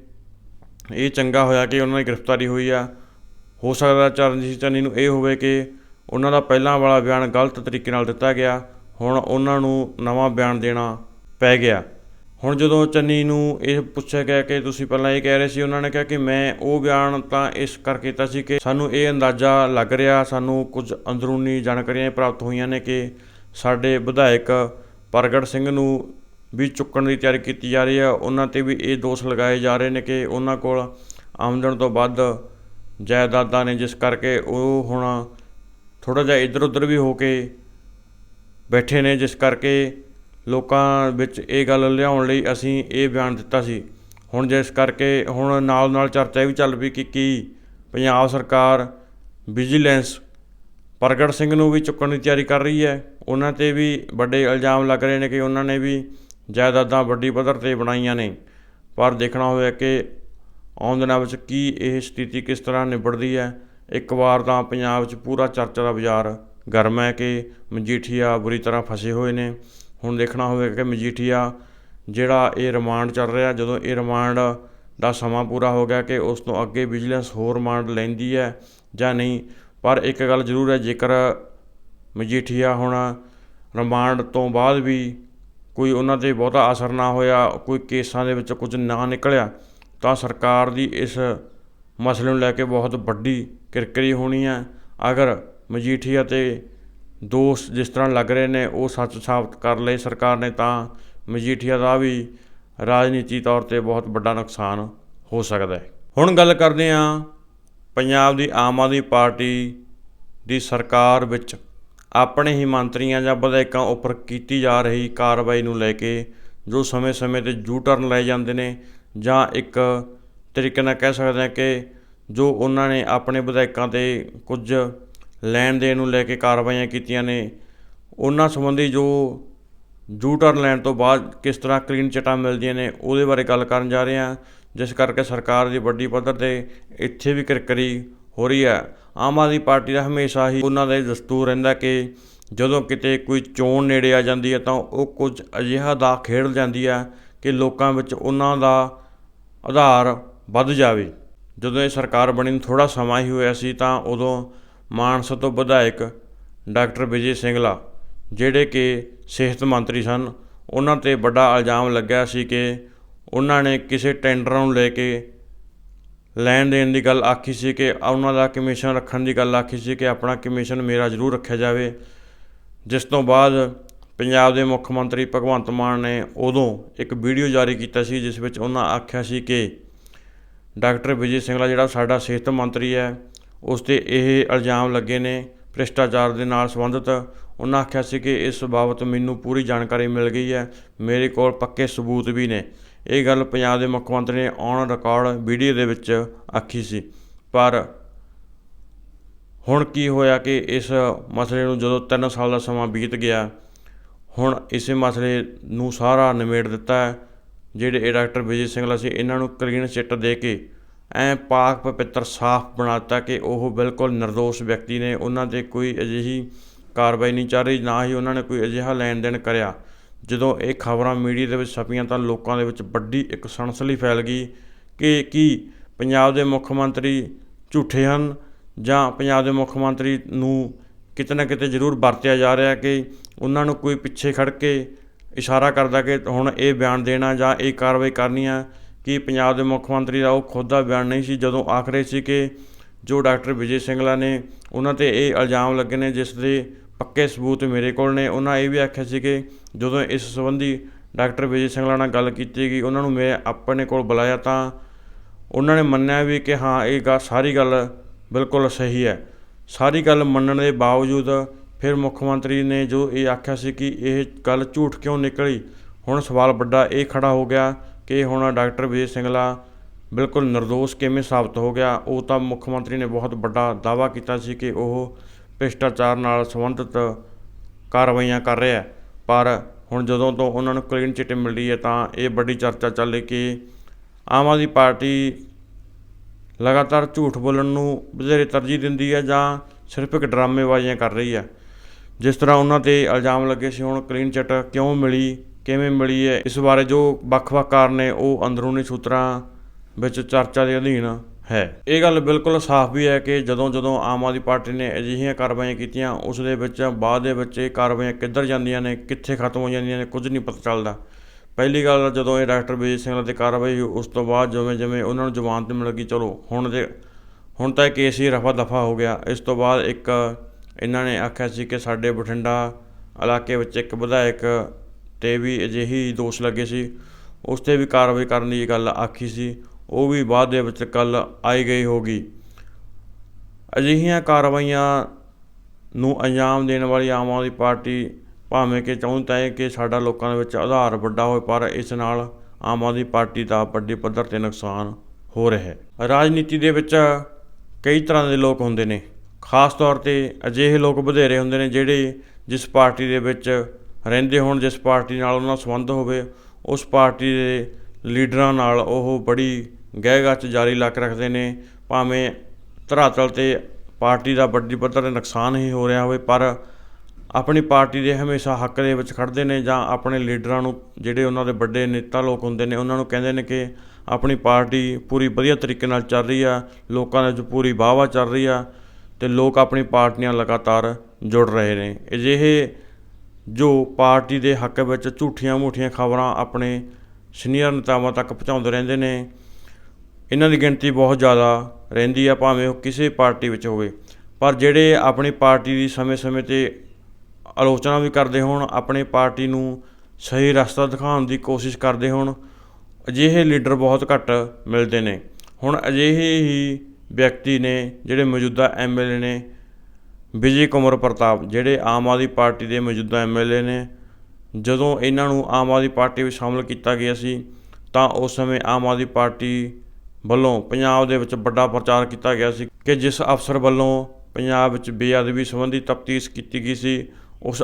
ਇਹ ਚੰਗਾ ਹੋਇਆ ਕਿ ਉਹਨਾਂ ਦੀ ਗ੍ਰਿਫਤਾਰੀ ਹੋਈ ਆ। ਹੋ ਸਕਦਾ ਚਰਨਜੀਤ ਚੰਨੀ ਨੂੰ ਇਹ ਹੋਵੇ ਕਿ ਉਹਨਾਂ ਦਾ ਪਹਿਲਾਂ ਵਾਲਾ ਬਿਆਨ ਗਲਤ ਤਰੀਕੇ ਨਾਲ ਦਿੱਤਾ ਗਿਆ, ਹੁਣ ਉਹਨਾਂ ਨੂੰ ਨਵਾਂ ਬਿਆਨ ਦੇਣਾ ਪੈ ਗਿਆ। ਹੁਣ ਜਦੋਂ ਚੰਨੀ ਨੂੰ ਇਹ ਪੁੱਛਿਆ ਗਿਆ ਕਿ ਤੁਸੀਂ ਪਹਿਲਾਂ ਇਹ ਕਹਿ ਰਹੇ ਸੀ, ਉਹਨਾਂ ਨੇ ਕਿਹਾ ਕਿ ਮੈਂ ਉਹ ਬਿਆਨ ਤਾਂ ਇਸ ਕਰਕੇ ਕੀਤਾ ਸੀ ਕਿ ਸਾਨੂੰ ਇਹ ਅੰਦਾਜ਼ਾ ਲੱਗ ਰਿਹਾ, ਸਾਨੂੰ ਕੁਝ ਅੰਦਰੂਨੀ ਜਾਣਕਾਰੀਆਂ ਪ੍ਰਾਪਤ ਹੋਈਆਂ ਨੇ ਕਿ ਸਾਡੇ ਵਿਧਾਇਕ ਪ੍ਰਗਟ ਸਿੰਘ ਨੂੰ ਵੀ ਚੁੱਕਣ ਦੀ ਤਿਆਰੀ ਕੀਤੀ ਜਾ ਰਹੀ ਹੈ। ਉਹਨਾਂ ਤੇ ਵੀ ਇਹ ਦੋਸ਼ ਲਗਾਏ ਜਾ ਰਹੇ ਨੇ ਕਿ ਉਹਨਾਂ ਕੋਲ ਆਮਦਨ ਤੋਂ ਵੱਧ ਜਾਇਦਾਦਾਂ ਨੇ ਜਿਸ ਕਰਕੇ ਉਹ ਹੁਣ ਥੋੜਾ ਜਿਹਾ ਇੱਧਰ ਉੱਧਰ ਵੀ ਹੋ ਕੇ ਬੈਠੇ ਨੇ, ਜਿਸ ਕਰਕੇ ਲੋਕਾਂ ਵਿੱਚ ਇਹ ਗੱਲ ਲਿਆਉਣ ਲਈ ਅਸੀਂ ਇਹ ਬਿਆਨ ਦਿੱਤਾ ਸੀ। ਹੁਣ ਜਿਸ ਕਰਕੇ ਹੁਣ ਨਾਲ ਨਾਲ ਚਰਚਾ ਇਹ ਵੀ ਚੱਲ ਪਈ ਕਿ ਕੀ ਪੰਜਾਬ ਸਰਕਾਰ ਵਿਜੀਲੈਂਸ ਪ੍ਰਗਟ ਸਿੰਘ ਨੂੰ ਵੀ ਚੁੱਕਣ ਦੀ ਤਿਆਰੀ ਕਰ ਰਹੀ ਹੈ। ਉਹਨਾਂ ਤੇ ਵੀ ਵੱਡੇ ਇਲਜ਼ਾਮ ਲੱਗ ਰਹੇ ਨੇ ਕਿ ਉਹਨਾਂ ਨੇ ਵੀ ਜਾਇਦਾਦਾਂ ਵੱਡੀ ਪੱਧਰ ਤੇ ਬਣਾਈਆਂ ਨੇ। ਪਰ ਦੇਖਣਾ ਹੋਇਆ ਕਿ ਆਉਣ ਦਿਨਾਂ ਵਿੱਚ ਕੀ ਇਹ ਸਥਿਤੀ ਕਿਸ ਤਰ੍ਹਾਂ ਨਿਬੜਦੀ ਹੈ? ਇੱਕ ਵਾਰ ਤਾਂ ਪੰਜਾਬ 'ਚ ਪੂਰਾ ਚਰਚਾ ਦਾ ਬਾਜ਼ਾਰ ਗਰਮ ਹੈ ਕਿ ਮਜੀਠੀਆ ਬੁਰੀ ਤਰ੍ਹਾਂ ਫਸੇ ਹੋਏ ਨੇ। ਹੁਣ ਦੇਖਣਾ ਹੋਵੇਗਾ ਕਿ ਮਜੀਠੀਆ ਜਿਹੜਾ ਇਹ ਰਿਮਾਂਡ ਚੱਲ ਰਿਹਾ, ਜਦੋਂ ਇਹ ਰਿਮਾਂਡ ਦਾ ਸਮਾਂ ਪੂਰਾ ਹੋ ਗਿਆ ਕਿ ਉਸ ਤੋਂ ਅੱਗੇ ਵਿਜੀਲੈਂਸ ਹੋਰ ਰਿਮਾਂਡ ਲੈਂਦੀ ਹੈ ਜਾਂ ਨਹੀਂ, ਪਰ ਇੱਕ ਗੱਲ ਜ਼ਰੂਰ ਹੈ, ਜੇਕਰ ਮਜੀਠੀਆ ਹੁਣ ਰਿਮਾਂਡ ਤੋਂ ਬਾਅਦ ਵੀ ਕੋਈ ਉਹਨਾਂ ਤੇ ਬਹੁਤਾ ਅਸਰ ਨਾ ਹੋਇਆ, ਕੋਈ ਕੇਸਾਂ ਦੇ ਵਿੱਚ ਕੁਝ ਨਾ ਨਿਕਲਿਆ ਤਾਂ ਸਰਕਾਰ ਦੀ ਇਸ ਮਸਲੇ ਨੂੰ ਲੈ ਕੇ ਬਹੁਤ ਵੱਡੀ ਕਿਰਕਰੀ ਹੋਣੀ ਹੈ। ਅਗਰ ਮਜੀਠੀਆ ਤੇ ਦੋਸ਼ ਜਿਸ ਤਰ੍ਹਾਂ ਲੱਗ ਰਹੇ ਨੇ, ਉਹ ਸੱਚ ਸਾਬਤ ਕਰ ਲਏ ਸਰਕਾਰ ਨੇ, ਤਾਂ ਮਜੀਠੀਆ ਦਾ ਵੀ ਰਾਜਨੀਤੀ ਤੌਰ ਤੇ ਬਹੁਤ ਵੱਡਾ ਨੁਕਸਾਨ ਹੋ ਸਕਦਾ ਹੈ। ਹੁਣ ਗੱਲ ਕਰਦੇ ਹਾਂ ਪੰਜਾਬ ਦੀ ਆਮ ਆਦਮੀ ਪਾਰਟੀ ਦੀ ਸਰਕਾਰ ਵਿੱਚ ਆਪਣੇ ਹੀ ਮੰਤਰੀਆਂ ਜਾਂ ਵਿਧਾਇਕਾਂ ਉੱਪਰ ਕੀਤੀ ਜਾ ਰਹੀ ਕਾਰਵਾਈ ਨੂੰ ਲੈ ਕੇ ਜੋ ਸਮੇਂ-ਸਮੇਂ ਤੇ ਯੂ ਟਰਨ ਲਏ ਜਾਂਦੇ ਨੇ ਜਾਂ ਇੱਕ ਤਰੀਕੇ ਨਾਲ ਕਹਿ ਸਕਦੇ ਹਾਂ ਕਿ ਜੋ ਉਹਨਾਂ ਨੇ ਆਪਣੇ ਵਿਧਾਇਕਾਂ ਤੇ ਕੁਝ ਲੈਣ ਦੇਣ ਨੂੰ ਲੈ ਕੇ ਕਾਰਵਾਈਆਂ ਕੀਤੀਆਂ ਨੇ, ਉਹਨਾਂ ਸੰਬੰਧੀ ਜੋ ਜੂ ਟਰਨ ਲੈਣ ਤੋਂ ਬਾਅਦ ਕਿਸ ਤਰ੍ਹਾਂ ਕਲੀਨ ਚਿੱਟਾਂ ਮਿਲਦੀਆਂ ਨੇ, ਉਹਦੇ ਬਾਰੇ ਗੱਲ ਕਰਨ ਜਾ ਰਹੇ ਹਾਂ, ਜਿਸ ਕਰਕੇ ਸਰਕਾਰ ਦੀ ਵੱਡੀ ਪੱਧਰ ਤੇ ਇੱਥੇ ਵੀ ਕਿਰਕਰੀ ਹੋ ਰਹੀ ਹੈ। ਆਮ ਆਦਮੀ ਪਾਰਟੀ ਦਾ ਹਮੇਸ਼ਾ ਹੀ ਉਹਨਾਂ ਦਾ ਦਸਤੂਰ ਰਹਿੰਦਾ ਕਿ ਜਦੋਂ ਕਿਤੇ ਕੋਈ ਚੋਣ ਨੇੜੇ ਆ ਜਾਂਦੀ ਹੈ ਤਾਂ ਉਹ ਕੁਝ ਅਜਿਹਾ ਦਾ ਖੇਡ ਜਾਂਦੀ ਹੈ ਕਿ ਲੋਕਾਂ ਵਿੱਚ ਉਹਨਾਂ ਦਾ ਆਧਾਰ ਵੱਧ ਜਾਵੇ। ਜਦੋਂ ਇਹ ਸਰਕਾਰ ਬਣੀ ਨੂੰ ਥੋੜਾ ਸਮਾਂ ਹੀ ਹੋਇਆ ਸੀ ਤਾਂ ਉਦੋਂ ਮਾਨਸਾ ਤੋਂ ਵਿਧਾਇਕ ਡਾਕਟਰ ਵਿਜੇ ਸਿੰਗਲਾ, ਜਿਹੜੇ ਕਿ ਸਿਹਤ ਮੰਤਰੀ ਸਨ, ਉਹਨਾਂ ਤੇ ਵੱਡਾ ਇਲਜ਼ਾਮ ਲੱਗਿਆ ਸੀ ਕਿ ਉਹਨਾਂ ਨੇ ਕਿਸੇ ਟੈਂਡਰ ਨੂੰ ਲੈ ਕੇ ਲੈਣ ਦੇਣ ਦੀ ਗੱਲ ਆਖੀ ਸੀ ਕਿ ਉਹਨਾਂ ਦਾ ਕਮਿਸ਼ਨ ਰੱਖਣ ਦੀ ਗੱਲ ਆਖੀ ਸੀ ਕਿ ਆਪਣਾ ਕਮਿਸ਼ਨ ਮੇਰਾ ਜ਼ਰੂਰ ਰੱਖਿਆ ਜਾਵੇ। ਜਿਸ ਤੋਂ ਬਾਅਦ ਪੰਜਾਬ ਦੇ ਮੁੱਖ ਮੰਤਰੀ ਭਗਵੰਤ ਮਾਨ ਨੇ ਉਦੋਂ ਇੱਕ ਵੀਡੀਓ ਜਾਰੀ ਕੀਤਾ ਸੀ, ਜਿਸ ਵਿੱਚ ਉਹਨਾਂ ਆਖਿਆ ਸੀ ਕਿ ਡਾਕਟਰ ਵਿਜੇ ਸਿੰਗਲਾ ਜਿਹੜਾ ਸਾਡਾ ਸਿਹਤ ਮੰਤਰੀ ਹੈ, ਉਸ ਤੇ ਇਹ ਇਲਜ਼ਾਮ ਲੱਗੇ ਨੇ ਭ੍ਰਿਸ਼ਟਾਚਾਰ ਦੇ ਨਾਲ ਸੰਬੰਧਿਤ। ਉਹਨਾਂ ਆਖਿਆ ਸੀ ਕਿ ਇਸ ਬਾਬਤ ਮੈਨੂੰ ਪੂਰੀ ਜਾਣਕਾਰੀ ਮਿਲ ਗਈ ਹੈ, ਮੇਰੇ ਕੋਲ ਪੱਕੇ ਸਬੂਤ ਵੀ ਨੇ। ਇਹ ਗੱਲ ਪੰਜਾਬ ਦੇ ਮੁੱਖ ਮੰਤਰੀ ਨੇ ਔਨ ਰਿਕਾਰਡ ਵੀਡੀਓ ਦੇ ਵਿੱਚ ਆਖੀ ਸੀ। ਪਰ ਹੁਣ ਕੀ ਹੋਇਆ ਕਿ ਇਸ ਮਸਲੇ ਨੂੰ ਜਦੋਂ 3 ਸਾਲ ਦਾ ਸਮਾਂ ਬੀਤ ਗਿਆ ਹੁਣ ਇਸੇ ਮਸਲੇ ਨੂੰ ਸਾਰਾ ਨਿਮੇੜ ਦਿੱਤਾ ਹੈ, ਜਿਹੜੇ ਇਹ ਡਾਕਟਰ ਵਿਜੇ ਸਿੰਗਲਾ ਸੀ, ਇਹਨਾਂ ਨੂੰ ਕਲੀਨ ਚਿੱਟ ਦੇ ਕੇ ਐ ਪਾਕ ਪਵਿੱਤਰ ਸਾਫ਼ ਬਣਾਤਾ ਕਿ ਉਹ ਬਿਲਕੁਲ નિર્ਦੋਸ਼ ਵਿਅਕਤੀ ਨੇ, ਉਹਨਾਂ ਤੇ ਕੋਈ ਅਜਿਹੀ ਕਾਰਵਾਈ ਨਹੀਂ ਚੱਲ ਰਹੀ, ਨਾ ਹੀ ਉਹਨਾਂ ਨੇ ਕੋਈ ਅਜਿਹਾ ਲੈਣ ਦੇਣ ਕਰਿਆ। ਜਦੋਂ ਇਹ ਖਬਰਾਂ ਮੀਡੀਆ ਦੇ ਵਿੱਚ ਛਪੀਆਂ ਤਾਂ ਲੋਕਾਂ ਦੇ ਵਿੱਚ ਵੱਡੀ ਇੱਕ ਸਣਸਲੀ ਫੈਲ ਗਈ ਕਿ ਕੀ ਪੰਜਾਬ ਦੇ ਮੁੱਖ ਮੰਤਰੀ ਝੂਠੇ ਹਨ ਜਾਂ ਪੰਜਾਬ ਦੇ ਮੁੱਖ ਮੰਤਰੀ ਨੂੰ ਕਿਤੇ ਨਾ ਕਿਤੇ ਜ਼ਰੂਰ ਵਰਤਿਆ ਜਾ ਰਿਹਾ ਕਿ ਉਹਨਾਂ ਨੂੰ ਕੋਈ ਪਿੱਛੇ ਖੜ੍ਹ ਕੇ ਇਸ਼ਾਰਾ ਕਰਦਾ ਕਿ ਹੁਣ ਇਹ ਬਿਆਨ ਦੇਣਾ ਜਾਂ ਇਹ ਕਾਰਵਾਈ ਕਰਨੀ ਆ, ਕਿ ਪੰਜਾਬ ਦੇ ਮੁੱਖ ਮੰਤਰੀ ਦਾ ਉਹ ਖੁਦ ਦਾ ਬਿਆਨ ਨਹੀਂ ਸੀ, ਜਦੋਂ ਆਖ ਰਹੇ ਸੀ ਕਿ ਜੋ ਡਾਕਟਰ ਵਿਜੇ ਸਿੰਗਲਾ ਨੇ ਉਹਨਾਂ ਤੇ ਇਹ ਇਲਜ਼ਾਮ ਲੱਗੇ ਨੇ, ਜਿਸ ਦੇ ਪੱਕੇ ਸਬੂਤ ਮੇਰੇ ਕੋਲ ਨੇ, ਉਹਨਾਂ ਇਹ ਵੀ ਆਖਿਆ ਸੀ ਕਿ ਜਦੋਂ ਇਸ ਸੰਬੰਧੀ ਡਾਕਟਰ ਵਿਜੇ ਸਿੰਗਲਾ ਨਾਲ ਗੱਲ ਕੀਤੀ ਗਈ, ਉਹਨਾਂ ਨੂੰ ਮੈਂ ਆਪਣੇ ਕੋਲ ਬੁਲਾਇਆ ਤਾਂ ਉਹਨਾਂ ਨੇ ਮੰਨਿਆ ਵੀ ਕਿ ਹਾਂ, ਇਹ ਗਾ ਸਾਰੀ ਗੱਲ ਬਿਲਕੁਲ ਸਹੀ ਹੈ। ਸਾਰੀ ਗੱਲ ਮੰਨਣ ਦੇ ਬਾਵਜੂਦ ਫਿਰ ਮੁੱਖ ਮੰਤਰੀ ਨੇ ਜੋ ਇਹ ਆਖਿਆ ਸੀ ਕਿ ਇਹ ਗੱਲ ਝੂਠ ਕਿਉਂ ਨਿਕਲੀ? ਹੁਣ ਸਵਾਲ ਵੱਡਾ ਇਹ ਖੜਾ ਹੋ ਗਿਆ ਕਿ ਹੁਣ ਡਾਕਟਰ ਵਿਜੇ ਸਿੰਗਲਾ ਬਿਲਕੁਲ નિર્ਦੋਸ਼ ਕਿਵੇਂ ਸਾਬਤ ਹੋ ਗਿਆ? ਉਹ ਤਾਂ ਮੁੱਖ ਮੰਤਰੀ ਨੇ ਬਹੁਤ ਵੱਡਾ ਦਾਅਵਾ ਕੀਤਾ ਸੀ ਕਿ ਉਹ ਭ੍ਰਿਸ਼ਟਾਚਾਰ ਨਾਲ ਸੰਬੰਧਿਤ ਕਾਰਵਾਈਆਂ ਕਰ ਰਿਹਾ ਪਰ ਹੁਣ ਜਦੋਂ ਤੋਂ ਉਹਨਾਂ ਨੂੰ ਕਲੀਨ ਚਿੱਟ ਮਿਲੀ ਹੈ ਤਾਂ ਇਹ ਵੱਡੀ ਚਰਚਾ ਚੱਲ ਰਹੀ ਕਿ ਆਮ ਆਦਮੀ ਪਾਰਟੀ ਲਗਾਤਾਰ ਝੂਠ ਬੋਲਣ ਨੂੰ ਵਧੇਰੇ ਤਰਜੀਹ ਦਿੰਦੀ ਹੈ ਜਾਂ ਸਿਰਫ ਇੱਕ ਡਰਾਮੇਬਾਜ਼ੀਆਂ ਕਰ ਰਹੀ ਹੈ। ਜਿਸ ਤਰ੍ਹਾਂ ਉਹਨਾਂ ਤੇ ਇਲਜ਼ਾਮ ਲੱਗੇ ਸੀ ਹੁਣ ਕਲੀਨ ਚਿੱਟ ਕਿਉਂ ਮਿਲੀ ਕਿਵੇਂ ਮਿਲੀ ਹੈ ਇਸ ਬਾਰੇ ਜੋ ਵੱਖ-ਵੱਖ ਕਾਰਨ ਨੇ ਉਹ ਅੰਦਰੂਨੀ ਸੂਤਰਾਂ ਵਿੱਚ ਚਰਚਾ ਦੇ ਅਧੀਨ ਹੈ। ਇਹ ਗੱਲ ਬਿਲਕੁਲ ਸਾਫ਼ ਵੀ ਹੈ ਕਿ ਜਦੋਂ ਜਦੋਂ ਆਮ ਆਦਮੀ ਪਾਰਟੀ ਨੇ ਅਜਿਹੀਆਂ ਕਾਰਵਾਈਆਂ ਕੀਤੀਆਂ ਉਸ ਦੇ ਵਿੱਚ ਬਾਅਦ ਦੇ ਵਿੱਚ ਇਹ ਕਾਰਵਾਈਆਂ ਕਿੱਧਰ ਜਾਂਦੀਆਂ ਨੇ ਕਿੱਥੇ ਖਤਮ ਹੋ ਜਾਂਦੀਆਂ ਨੇ ਕੁਝ ਨਹੀਂ ਪਤਾ ਚੱਲਦਾ। ਪਹਿਲੀ ਗੱਲ ਜਦੋਂ ਇਹ ਡਾਕਟਰ ਵਿਜੇ ਸਿੰਘਲਾ ਤੇ ਕਾਰਵਾਈ ਹੋਈ, ਉਸ ਤੋਂ ਬਾਅਦ ਜਿਵੇਂ ਜਿਵੇਂ ਉਹਨਾਂ ਨੂੰ ਜ਼ਮਾਨਤ ਮਿਲ ਗਈ ਚਲੋ ਹੁਣ ਦੇ ਹੁਣ ਤਾਂ ਇਹ ਕੇਸ ਹੀ ਰਫਾ ਦਫਾ ਹੋ ਗਿਆ। ਇਸ ਤੋਂ ਬਾਅਦ ਇੱਕ ਇਹਨਾਂ ਨੇ ਆਖਿਆ ਸੀ ਕਿ ਸਾਡੇ ਬਠਿੰਡਾ ਇਲਾਕੇ ਵਿੱਚ ਇੱਕ ਵਿਧਾਇਕ ਤੇ ਵੀ ਅਜਿਹੀ ਦੋਸ਼ ਲੱਗੇ ਸੀ। ਉਸ ਤੇ ਵੀ ਕਾਰਵਾਈ ਕਰਨ ਦੀ ਗੱਲ ਆਖੀ ਸੀ। ਉਹ ਵੀ ਬਾਅਦ ਦੇ ਵਿੱਚ ਕੱਲ ਆਈ ਗਈ ਹੋਗੀ ਅਜਿਹੀਆਂ ਕਾਰਵਾਈਆਂ ਨੂੰ ਅੰਜਾਮ ਦੇਣ ਵਾਲੀ ਆਮ ਆਦਮੀ ਪਾਰਟੀ ਭਾਵੇਂ ਕਿ ਚਾਹੁੰਦਾ ਹੈ ਕਿ ਸਾਡਾ ਲੋਕਾਂ ਦੇ ਵਿੱਚ ਆਧਾਰ ਵੱਡਾ ਹੋਵੇ, ਪਰ ਇਸ ਨਾਲ ਆਮ ਆਦਮੀ ਪਾਰਟੀ ਦਾ ਵੱਡੇ ਪੱਧਰ ਤੇ ਨੁਕਸਾਨ ਹੋ ਰਿਹਾ ਹੈ। ਰਾਜਨੀਤੀ ਦੇ ਵਿੱਚ ਕਈ ਤਰ੍ਹਾਂ ਦੇ ਲੋਕ ਹੁੰਦੇ ਨੇ। ਖਾਸ ਤੌਰ ਤੇ ਅਜਿਹੇ ਲੋਕ ਵਧੇਰੇ ਹੁੰਦੇ ਨੇ ਜਿਹੜੇ ਜਿਸ ਪਾਰਟੀ ਦੇ ਵਿੱਚ ਰਹਿੰਦੇ ਹੋਣ, ਜਿਸ ਪਾਰਟੀ ਨਾਲ ਉਹਨਾਂ ਦਾ ਸੰਬੰਧ ਹੋਵੇ, ਉਸ ਪਾਰਟੀ ਦੇ ਲੀਡਰਾਂ ਨਾਲ ਉਹ ਬੜੀ ਗਹਿਗੱਚ, ਜਾਰੀ ਲੱਕ ਰੱਖਦੇ ਨੇ। ਭਾਵੇਂ ਧਰਾਤਲ ਤੇ ਪਾਰਟੀ ਦਾ ਵੱਡੀ ਪੱਧਰ ਤੇ ਨੁਕਸਾਨ ਹੀ ਹੋ ਰਿਹਾ ਹੋਵੇ, ਪਰ ਆਪਣੀ ਪਾਰਟੀ ਦੇ ਹਮੇਸ਼ਾ ਹੱਕ ਦੇ ਵਿੱਚ ਖੜਦੇ ਨੇ ਜਾਂ ਆਪਣੇ ਲੀਡਰਾਂ ਨੂੰ ਜਿਹੜੇ ਉਹਨਾਂ ਦੇ ਵੱਡੇ ਨੇਤਾ ਲੋਕ ਹੁੰਦੇ ਨੇ, ਉਹਨਾਂ ਨੂੰ ਕਹਿੰਦੇ ਨੇ ਕਿ ਆਪਣੀ ਪਾਰਟੀ ਪੂਰੀ ਵਧੀਆ ਤਰੀਕੇ ਨਾਲ ਚੱਲ ਰਹੀ ਆ, ਲੋਕਾਂ ਦੇ ਵਿੱਚ ਪੂਰੀ ਵਾਹਵਾ ਚੱਲ ਰਹੀ ਆ। ਅਤੇ ਲੋਕ ਆਪਣੀ ਪਾਰਟੀ ਨਾਲ ਲਗਾਤਾਰ ਜੁੜ ਰਹੇ ਨੇ। ਅਜਿਹੇ ਜੋ ਪਾਰਟੀ ਦੇ ਹੱਕ ਵਿੱਚ ਝੂਠੀਆਂ ਮੂਠੀਆਂ ਖਬਰਾਂ ਆਪਣੇ ਸੀਨੀਅਰ ਨੇਤਾਵਾਂ ਤੱਕ ਪਹੁੰਚਾਉਂਦੇ ਰਹਿੰਦੇ ਨੇ, ਇਹਨਾਂ ਦੀ ਗਿਣਤੀ ਬਹੁਤ ਜ਼ਿਆਦਾ ਰਹਿੰਦੀ ਆ, ਭਾਵੇਂ ਉਹ ਕਿਸੇ ਪਾਰਟੀ ਵਿੱਚ ਹੋਵੇ। ਪਰ ਜਿਹੜੇ ਆਪਣੀ ਪਾਰਟੀ ਦੀ ਸਮੇਂ-ਸਮੇਂ ਤੇ ਆਲੋਚਨਾ ਵੀ ਕਰਦੇ ਹੋਣ, ਆਪਣੀ ਪਾਰਟੀ ਨੂੰ ਸਹੀ ਰਸਤਾ ਦਿਖਾਉਣ ਦੀ ਕੋਸ਼ਿਸ਼ ਕਰਦੇ ਹੋਣ, ਅਜਿਹੇ ਲੀਡਰ ਬਹੁਤ ਘੱਟ ਮਿਲਦੇ ਨੇ। ਹੁਣ ਅਜਿਹੇ ਹੀ ਵਿਅਕਤੀ ਨੇ, ਜਿਹੜੇ ਮੌਜੂਦਾ ਐਮਐਲਏ ਨੇ, ਵਿਜੇ ਕੁਮਾਰ ਪ੍ਰਤਾਪ, ਜਿਹੜੇ ਆਮ ਆਦਮੀ ਪਾਰਟੀ ਦੇ ਮੌਜੂਦਾ ਐਮਐਲਏ ਨੇ, ਜਦੋਂ ਇਹਨਾਂ ਨੂੰ ਆਮ ਆਦਮੀ ਪਾਰਟੀ ਵਿੱਚ ਸ਼ਾਮਲ ਕੀਤਾ ਗਿਆ ਸੀ, ਤਾਂ ਉਸ ਸਮੇਂ ਆਮ ਆਦਮੀ ਪਾਰਟੀ ਵੱਲੋਂ ਪੰਜਾਬ ਦੇ ਵਿੱਚ ਵੱਡਾ ਪ੍ਰਚਾਰ ਕੀਤਾ ਗਿਆ ਸੀ ਕਿ ਜਿਸ ਅਫਸਰ ਵੱਲੋਂ ਪੰਜਾਬ ਵਿੱਚ ਬੇਅਦਬੀ ਸੰਬੰਧੀ ਤਫਤੀਸ਼ ਕੀਤੀ ਗਈ ਸੀ, ਉਸ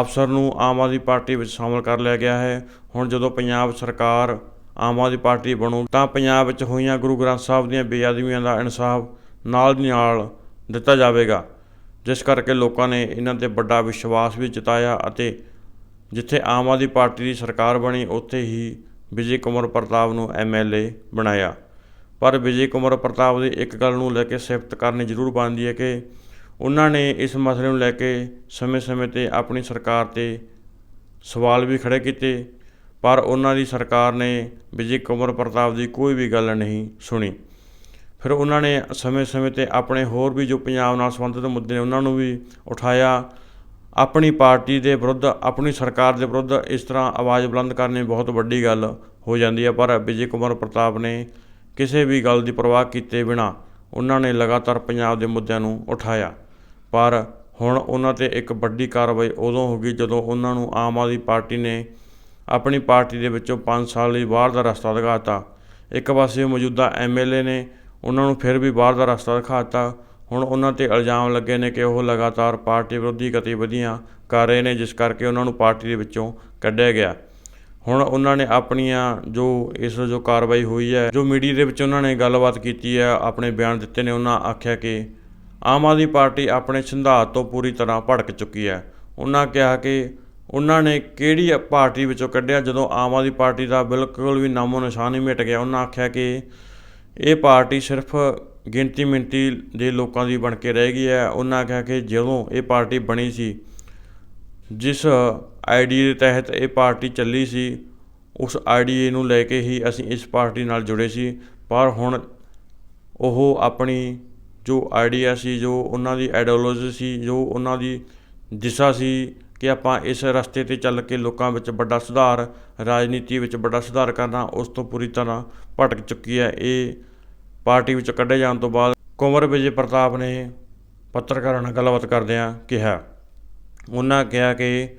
ਅਫਸਰ ਨੂੰ ਆਮ ਆਦਮੀ ਪਾਰਟੀ ਵਿੱਚ ਸ਼ਾਮਲ ਕਰ ਲਿਆ ਗਿਆ ਹੈ। ਹੁਣ ਜਦੋਂ ਪੰਜਾਬ ਸਰਕਾਰ ਆਮ ਆਦਮੀ ਪਾਰਟੀ ਬਣੂ, ਤਾਂ ਪੰਜਾਬ ਵਿੱਚ ਹੋਈਆਂ ਗੁਰੂ ਗ੍ਰੰਥ ਸਾਹਿਬ ਦੀਆਂ ਬੇਅਦਬੀਆਂ ਦਾ ਇਨਸਾਫ ਨਾਲ ਦੀ ਨਾਲ ਦਿੱਤਾ ਜਾਵੇਗਾ, ਜਿਸ ਕਰਕੇ ਲੋਕਾਂ ਨੇ ਇਹਨਾਂ ਤੇ ਵੱਡਾ ਵਿਸ਼ਵਾਸ ਵੀ ਜਤਾਇਆ ਅਤੇ ਜਿੱਥੇ ਆਮ ਆਦਮੀ ਪਾਰਟੀ ਦੀ ਸਰਕਾਰ ਬਣੀ, ਉੱਥੇ ਹੀ ਵਿਜੇ ਕੁਮਾਰ ਪ੍ਰਤਾਪ ਨੂੰ ਐਮਐਲਏ ਬਣਾਇਆ। ਪਰ ਵਿਜੇ ਕੁਮਾਰ ਪ੍ਰਤਾਪ ਦੀ ਇੱਕ ਗੱਲ ਨੂੰ ਲੈ ਕੇ ਸਿਫਤ ਕਰਨੀ ਜ਼ਰੂਰ ਬਣਦੀ ਹੈ ਕਿ ਉਹਨਾਂ ਨੇ ਇਸ ਮਸਲੇ ਨੂੰ ਲੈ ਕੇ ਸਮੇਂ-ਸਮੇਂ ਤੇ ਆਪਣੀ ਸਰਕਾਰ ਤੇ ਸਵਾਲ ਵੀ ਖੜੇ ਕੀਤੇ ਪਰ ਉਹਨਾਂ ਦੀ ਸਰਕਾਰ ਨੇ ਵਿਜੇ ਕੁਮਾਰ ਪ੍ਰਤਾਪ ਦੀ ਕੋਈ ਵੀ ਗੱਲ ਨਹੀਂ ਸੁਣੀ। ਫਿਰ ਉਹਨਾਂ ਨੇ ਸਮੇਂ-ਸਮੇਂ ਤੇ ਆਪਣੇ ਹੋਰ ਵੀ ਜੋ ਪੰਜਾਬ ਨਾਲ ਸੰਬੰਧਿਤ ਮੁੱਦੇ ਨੇ, ਉਹਨਾਂ ਨੂੰ ਵੀ ਉਠਾਇਆ। ਆਪਣੀ ਪਾਰਟੀ ਦੇ ਵਿਰੁੱਧ, ਆਪਣੀ ਸਰਕਾਰ ਦੇ ਵਿਰੁੱਧ ਇਸ ਤਰ੍ਹਾਂ ਆਵਾਜ਼ ਬੁਲੰਦ ਕਰਨੀ ਬਹੁਤ ਵੱਡੀ ਗੱਲ ਹੋ ਜਾਂਦੀ ਹੈ। ਪਰ ਵਿਜੇ ਕੁਮਾਰ ਪ੍ਰਤਾਪ ਨੇ ਕਿਸੇ ਵੀ ਗੱਲ ਦੀ ਪਰਵਾਹ ਕੀਤੇ ਬਿਨਾ ਉਹਨਾਂ ਨੇ ਲਗਾਤਾਰ ਪੰਜਾਬ ਦੇ ਮੁੱਦਿਆਂ ਨੂੰ ਉਠਾਇਆ। ਪਰ ਹੁਣ ਉਹਨਾਂ ਤੇ ਇੱਕ ਵੱਡੀ ਕਾਰਵਾਈ ਉਦੋਂ ਹੋ ਗਈ ਜਦੋਂ ਉਹਨਾਂ ਨੂੰ ਆਮ ਆਦਮੀ ਪਾਰਟੀ ਨੇ ਆਪਣੀ ਪਾਰਟੀ ਦੇ ਵਿੱਚੋਂ 5 ਸਾਲ ਲਈ ਬਾਹਰ ਦਾ ਰਸਤਾ ਦਿਖਾਤਾ ਇੱਕ ਪਾਸੇ ਮੌਜੂਦਾ ਐਮਐਲਏ ਨੇ ਉਹਨਾਂ ਨੂੰ ਫਿਰ ਵੀ ਬਾਹਰ ਦਾ ਰਸਤਾ ਦਿਖਾਤਾ ਹੁਣ ਉਹਨਾਂ ਤੇ ਇਲਜ਼ਾਮ ਲੱਗੇ ਨੇ ਕਿ ਉਹ ਲਗਾਤਾਰ ਪਾਰਟੀ ਵਿਰੋਧੀ ਗਤੀਵਿਧੀਆਂ ਕਰ ਰਹੇ ਨੇ, ਜਿਸ ਕਰਕੇ ਉਹਨਾਂ ਨੂੰ ਪਾਰਟੀ ਦੇ ਵਿੱਚੋਂ ਕੱਢਿਆ ਗਿਆ। ਹੁਣ ਉਹਨਾਂ ਨੇ ਆਪਣੀਆਂ ਜੋ ਇਸ ਜੋ ਕਾਰਵਾਈ ਹੋਈ ਹੈ, ਜੋ ਮੀਡੀਆ ਦੇ ਵਿੱਚ ਉਹਨਾਂ ਨੇ ਗੱਲਬਾਤ ਕੀਤੀ ਹੈ, ਆਪਣੇ ਬਿਆਨ ਦਿੱਤੇ ਨੇ, ਉਹਨਾਂ ਆਖਿਆ ਕਿ ਆਮ ਆਦਮੀ ਪਾਰਟੀ ਆਪਣੇ ਸਿਧਾਂਤ ਤੋਂ ਪੂਰੀ ਤਰ੍ਹਾਂ ਭੜਕ ਚੁੱਕੀ ਹੈ। ਉਹਨਾਂ ਕਿਹਾ ਕਿ ਉਹਨਾਂ ਨੇ ਕਿਹੜੀ ਪਾਰਟੀ ਵਿੱਚੋਂ ਕੱਢਿਆ? ਜਦੋਂ ਆਮ ਆਦਮੀ ਪਾਰਟੀ ਦਾ ਬਿਲਕੁਲ ਵੀ ਨਾਮੋ ਨਿਸ਼ਾਨ ਹੀ ਮਿਟ ਗਿਆ, ਉਹਨਾਂ ਆਖਿਆ ਕਿ ਇਹ ਪਾਰਟੀ ਸਿਰਫ ਗਿਣਤੀ ਮਿੰਤੀ ਦੇ ਲੋਕਾਂ ਦੀ ਬਣ ਕੇ ਰਹਿ ਗਈ ਹੈ। ਉਹਨਾਂ ਆਖਿਆ ਕਿ ਜਦੋਂ ਇਹ ਪਾਰਟੀ ਬਣੀ ਸੀ, ਜਿਸ ਆਈਡੀ ਦੇ ਤਹਿਤ ਇਹ ਪਾਰਟੀ ਚੱਲੀ ਸੀ, ਉਸ ਆਈਡੀ ਨੂੰ ਲੈ ਕੇ ਹੀ ਅਸੀਂ ਇਸ ਪਾਰਟੀ ਨਾਲ ਜੁੜੇ ਸੀ। ਪਰ ਹੁਣ ਉਹ ਆਪਣੀ ਜੋ ਆਈਡੀਆ ਸੀ, ਜੋ ਉਹਨਾਂ ਦੀ ਆਈਡੀਓਲੋਜੀ ਸੀ, ਜੋ ਉਹਨਾਂ ਦੀ ਦਿਸ਼ਾ ਸੀ ਕਿ ਆਪਾਂ ਇਸ ਰਸਤੇ ਤੇ ਚੱਲ ਕੇ ਲੋਕਾਂ ਵਿੱਚ ਵੱਡਾ ਸੁਧਾਰ, ਰਾਜਨੀਤੀ ਵਿੱਚ ਵੱਡਾ ਸੁਧਾਰ ਕਰਨਾ, ਉਸ ਤੋਂ ਪੂਰੀ ਤਰ੍ਹਾਂ ਭਟਕ ਚੁੱਕੀ ਹੈ। ਇਹ ਪਾਰਟੀ ਵਿੱਚ ਕੱਢੇ ਜਾਣ ਤੋਂ ਬਾਅਦ ਕੁੰਵਰ ਵਿਜੇ ਪ੍ਰਤਾਪ ਨੇ ਪੱਤਰਕਾਰਾਂ ਨਾਲ ਗੱਲਬਾਤ ਕਰਦਿਆਂ ਕਿਹਾ। ਉਹਨਾਂ ਕਿਹਾ ਕਿ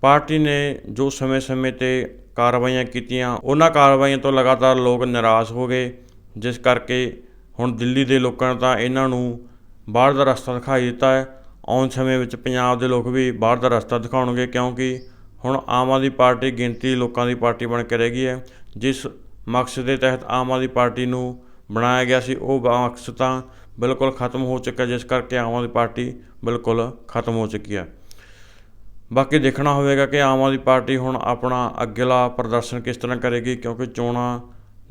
ਪਾਰਟੀ ਨੇ ਜੋ ਸਮੇਂ-ਸਮੇਂ ਤੇ ਕਾਰਵਾਈਆਂ ਕੀਤੀਆਂ, ਉਹਨਾਂ ਕਾਰਵਾਈਆਂ ਤੋਂ ਲਗਾਤਾਰ ਲੋਕ ਨਿਰਾਸ਼ ਹੋ ਗਏ, ਜਿਸ ਕਰਕੇ ਹੁਣ ਦਿੱਲੀ ਦੇ ਲੋਕਾਂ ਨੇ ਤਾਂ ਇਹਨਾਂ ਨੂੰ ਬਾਹਰ ਦਾ ਰਸਤਾ ਦਿਖਾਈ ਦਿੱਤਾ ਹੈ। ਆਉਣ ਸਮੇਂ ਵਿੱਚ ਪੰਜਾਬ ਦੇ ਲੋਕ ਵੀ ਬਾਹਰ ਦਾ ਰਸਤਾ ਦਿਖਾਉਣਗੇ ਕਿਉਂਕਿ ਹੁਣ ਆਮ ਆਦਮੀ ਪਾਰਟੀ ਗਿਣਤੀ ਲੋਕਾਂ ਦੀ ਪਾਰਟੀ ਬਣ ਕੇ ਰਹਿ ਗਈ ਹੈ। ਜਿਸ ਮਕਸਦ ਦੇ ਤਹਿਤ ਆਮ ਆਦਮੀ ਪਾਰਟੀ ਨੂੰ ਬਣਾਇਆ ਗਿਆ ਸੀ, ਉਹ ਮਕਸਦ ਤਾਂ ਬਿਲਕੁਲ ਖਤਮ ਹੋ ਚੁੱਕਾ ਜਿਸ ਕਰਕੇ ਆਮ ਆਦਮੀ ਪਾਰਟੀ ਬਿਲਕੁਲ ਖਤਮ ਹੋ ਚੁੱਕੀ ਹੈ। ਬਾਕੀ ਦੇਖਣਾ ਹੋਵੇਗਾ ਕਿ ਆਮ ਆਦਮੀ ਪਾਰਟੀ ਹੁਣ ਆਪਣਾ ਅਗਲਾ ਪ੍ਰਦਰਸ਼ਨ ਕਿਸ ਤਰ੍ਹਾਂ ਕਰੇਗੀ, ਕਿਉਂਕਿ ਚੋਣਾਂ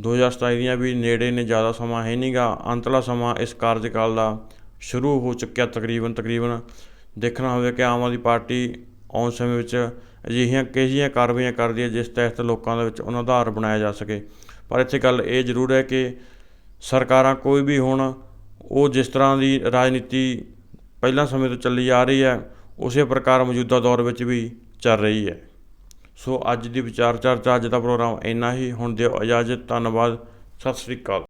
2027 ਦੀਆਂ ਵੀ ਨੇੜੇ ਨੇ, ਜ਼ਿਆਦਾ ਸਮਾਂ ਹੈ ਨਹੀਂਗਾ ਅੰਤਲਾ ਸਮਾਂ ਇਸ ਕਾਰਜਕਾਲ ਦਾ ਸ਼ੁਰੂ ਹੋ ਚੁੱਕਿਆ ਤਕਰੀਬਨ ਤਕਰੀਬਨ ਦੇਖਣਾ ਹੋਵੇ ਕਿ ਆਮ ਆਦਮੀ ਪਾਰਟੀ ਆਉਣ ਸਮੇਂ ਵਿੱਚ ਅਜਿਹੀਆਂ ਕਿਹੜੀਆਂ ਕਾਰਵਾਈਆਂ ਕਰਦੀ ਹੈ ਜਿਸ ਤਹਿਤ ਲੋਕਾਂ ਦੇ ਵਿੱਚ ਉਹਨਾਂ ਆਧਾਰ ਬਣਾਇਆ ਜਾ ਸਕੇ। ਪਰ ਇੱਥੇ ਗੱਲ ਇਹ ਜ਼ਰੂਰ ਹੈ ਕਿ ਸਰਕਾਰਾਂ ਕੋਈ ਵੀ ਹੋਣ ਉਹ ਜਿਸ ਤਰ੍ਹਾਂ ਦੀ ਰਾਜਨੀਤੀ ਪਹਿਲਾਂ ਸਮੇਂ ਤੋਂ ਚੱਲੀ ਆ ਰਹੀ ਹੈ, ਉਸੇ ਪ੍ਰਕਾਰ ਮੌਜੂਦਾ ਦੌਰ ਵਿੱਚ ਵੀ ਚੱਲ ਰਹੀ ਹੈ। ਸੋ ਅੱਜ ਦੀ ਵਿਚਾਰ ਚਰਚਾ ਅੱਜ ਦਾ ਪ੍ਰੋਗਰਾਮ ਇੰਨਾ ਹੀ। ਹੁਣ ਦਿਓ ਇਜਾਜ਼ਤ, ਧੰਨਵਾਦ। ਸਤਿ ਸ੍ਰੀ ਅਕਾਲ।